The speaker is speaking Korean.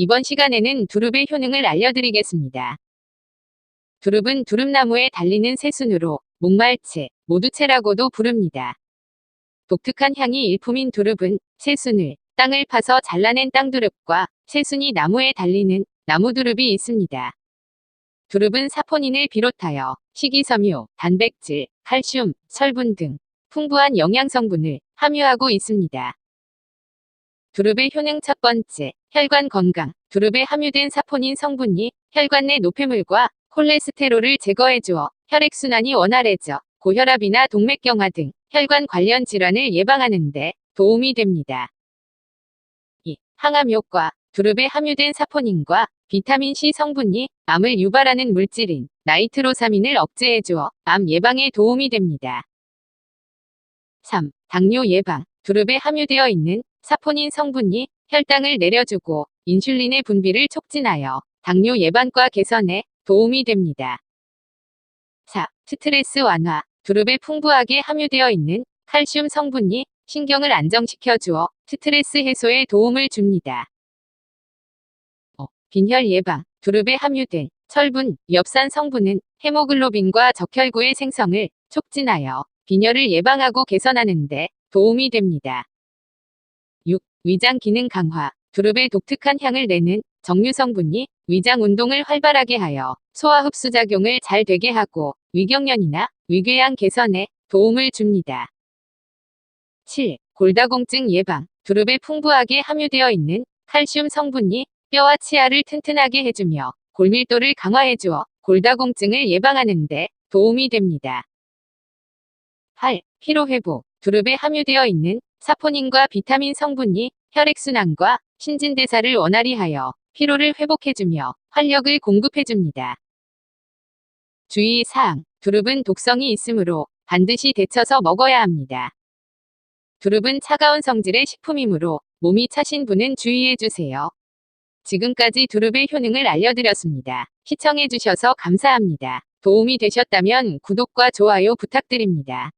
이번 시간에는 두릅의 효능을 알려드리겠습니다. 두릅은 두릅나무에 달리는 새순으로 목말채, 모두채라고도 부릅니다. 독특한 향이 일품인 두릅은 새순을 땅을 파서 잘라낸 땅두릅과 새순이 나무에 달리는 나무두릅이 있습니다. 두릅은 사포닌을 비롯하여 식이섬유, 단백질, 칼슘, 철분 등 풍부한 영양성분을 함유하고 있습니다. 두릅의 효능 첫 번째, 혈관 건강. 두릅에 함유된 사포닌 성분이 혈관 내 노폐물과 콜레스테롤을 제거해 주어 혈액순환이 원활해져 고혈압이나 동맥경화 등 혈관 관련 질환을 예방하는 데 도움이 됩니다. 2. 항암 효과. 두릅에 함유된 사포닌과 비타민C 성분이 암을 유발하는 물질인 나이트로사민을 억제해 주어 암 예방에 도움이 됩니다. 3. 당뇨 예방. 두릅에 함유되어 있는 사포닌 성분이 혈당을 내려주고 인슐린의 분비를 촉진하여 당뇨 예방과 개선에 도움이 됩니다. 4. 스트레스 완화. 두릅에 풍부하게 함유되어 있는 칼슘 성분이 신경을 안정시켜 주어 스트레스 해소에 도움을 줍니다. 5. 빈혈 예방. 두릅에 함유된 철분, 엽산 성분은 헤모글로빈과 적혈구의 생성을 촉진하여 빈혈을 예방하고 개선하는 데 도움이 됩니다. 6. 위장 기능 강화. 두릅의 독특한 향을 내는 정류 성분이 위장 운동을 활발하게 하여 소화 흡수 작용을 잘 되게 하고 위경련이나 위궤양 개선에 도움을 줍니다. 7. 골다공증 예방. 두릅에 풍부하게 함유되어 있는 칼슘 성분이 뼈와 치아를 튼튼하게 해주며 골밀도를 강화해 주어 골다공증을 예방하는 데 도움이 됩니다. 8. 피로회복. 두릅에 함유되어 있는 사포닌과 비타민 성분이 혈액순환과 신진대사를 원활히 하여 피로를 회복해주며 활력을 공급해줍니다. 주의사항. 두릅은 독성이 있으므로 반드시 데쳐서 먹어야 합니다. 두릅은 차가운 성질의 식품이므로 몸이 차신 분은 주의해주세요. 지금까지 두릅의 효능을 알려드렸습니다. 시청해주셔서 감사합니다. 도움이 되셨다면 구독과 좋아요 부탁드립니다.